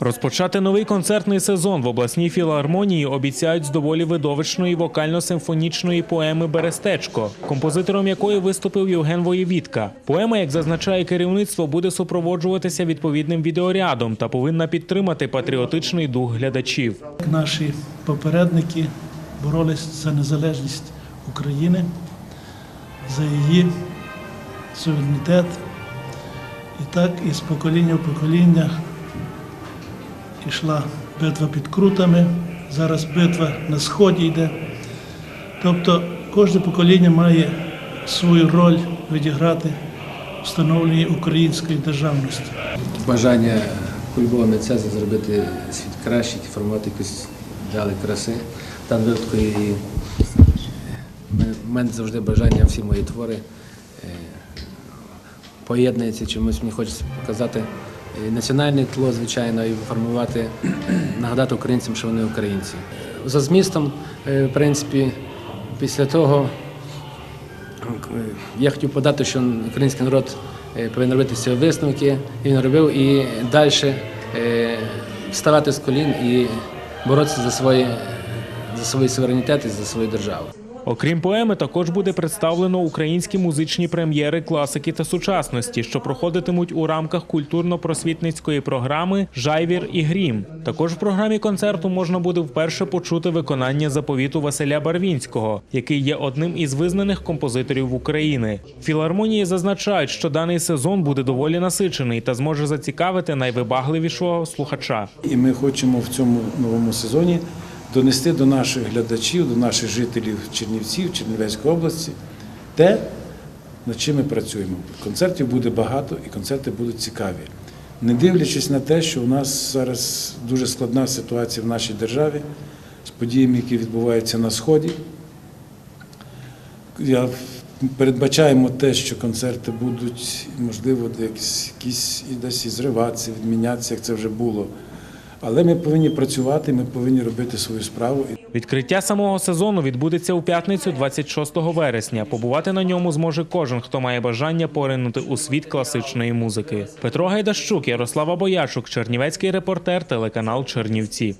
Розпочати новий концертний сезон в обласній філармонії обіцяють з доволі видовищної вокально-симфонічної поеми Берестечко, композитором якої виступив Євген Воєвідка. Поема, як зазначає керівництво, буде супроводжуватися відповідним відеорядом та повинна підтримати патріотичний дух глядачів. Наші попередники боролись за незалежність України, за її суверенітет. І так із покоління в покоління йшла битва під крутами, зараз битва на сході йде. Тобто кожне покоління має свою роль відіграти в встановленні української державності. бажання у любого митця зробити світ краще, формувати якусь ідеали краси. Даному випадку і в мене завжди бажання всі мої твори е, поєднуються чомусь. Мені хочеться показати і національне тло, звичайно, і формувати, нагадати українцям, що вони українці. За змістом, е, в принципі, після того. Я хотів подати, що український народ е, повинен робити ці висновки, і він робив і далі вставати з колін і боротися за свої, за свій суверенітет і за свою державу. Окрім поеми, також буде представлено українські музичні прем'єри класики та сучасності, що проходитимуть у рамках культурно-просвітницької програми Жайвір і Грім. Також в програмі концерту можна буде вперше почути виконання заповіту Василя Барвінського, який є одним із визнаних композиторів України. Філармонії зазначають, що даний сезон буде доволі насичений та зможе зацікавити найвибагливішого слухача. І ми хочемо в цьому новому сезоні донести до наших глядачів, до наших жителів Чернівців, Чернівецької області те, над чим ми працюємо. Концертів буде багато і концерти будуть цікаві. Не дивлячись на те, що у нас зараз дуже складна ситуація в нашій державі з подіями, які відбуваються на Сході. Я передбачаємо те, що концерти будуть, можливо, якісь, якісь і десь і зриватися, відмінятися, як це вже було. Але ми повинні працювати, ми повинні робити свою справу. Відкриття самого сезону відбудеться у п'ятницю, 26 вересня. Побувати на ньому зможе кожен, хто має бажання поринути у світ класичної музики. Петро Гайдащук, Ярослава Боячук, Чернівецький репортер, телеканал Чернівці.